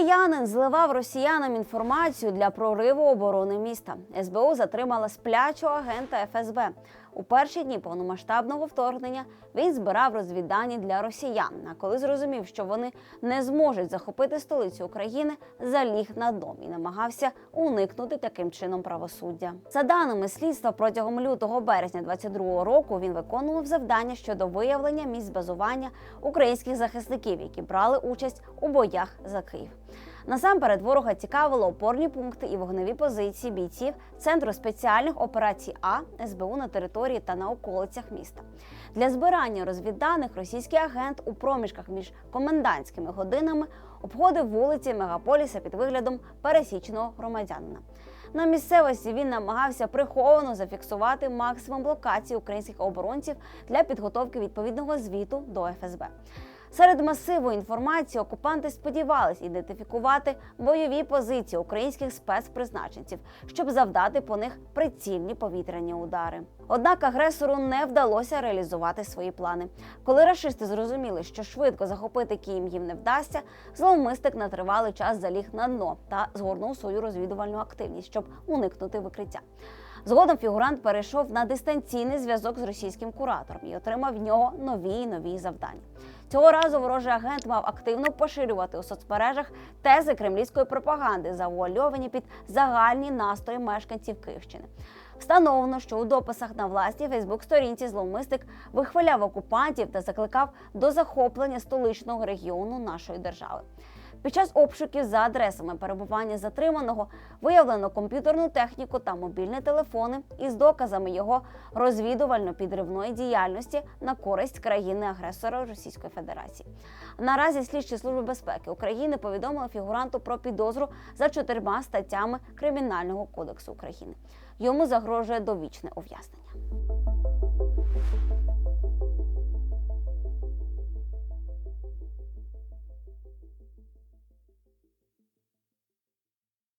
Киянин зливав росіянам інформацію для прориву оборони міста. СБУ затримала сплячого агента ФСБ. У перші дні повномасштабного вторгнення він збирав розвіддані для росіян. А коли зрозумів, що вони не зможуть захопити столицю України, заліг на дом і намагався уникнути таким чином правосуддя. За даними слідства, протягом лютого березня 22-го року він виконував завдання щодо виявлення місць базування українських захисників, які брали участь у боях за Київ. Насамперед ворога цікавили опорні пункти і вогневі позиції бійців Центру спеціальних операцій А СБУ на території та на околицях міста. Для збирання розвідданих російський агент у проміжках між комендантськими годинами обходив вулиці мегаполіса під виглядом пересічного громадянина. На місцевості він намагався приховано зафіксувати максимум локацій українських оборонців для підготовки відповідного звіту до ФСБ. Серед масиву інформації окупанти сподівались ідентифікувати бойові позиції українських спецпризначенців, щоб завдати по них прицільні повітряні удари. Однак агресору не вдалося реалізувати свої плани. Коли рашисти зрозуміли, що швидко захопити Київ їм не вдасться, зловмисник на тривалий час заліг на дно та згорнув свою розвідувальну активність, щоб уникнути викриття. Згодом фігурант перейшов на дистанційний зв'язок з російським куратором і отримав в нього нові і нові завдання. Цього разу ворожий агент мав активно поширювати у соцмережах тези кремлівської пропаганди, завуальовані під загальні настрої мешканців Київщини. Встановлено, що у дописах на власній Фейсбук-сторінці зловмисник вихваляв окупантів та закликав до захоплення столичного регіону нашої держави. Під час обшуків за адресами перебування затриманого виявлено комп'ютерну техніку та мобільні телефони із доказами його розвідувально-підривної діяльності на користь країни-агресора Російської Федерації. Наразі слідчі служби безпеки України повідомили фігуранту про підозру за чотирма статтями Кримінального кодексу України. Йому загрожує довічне ув'язнення.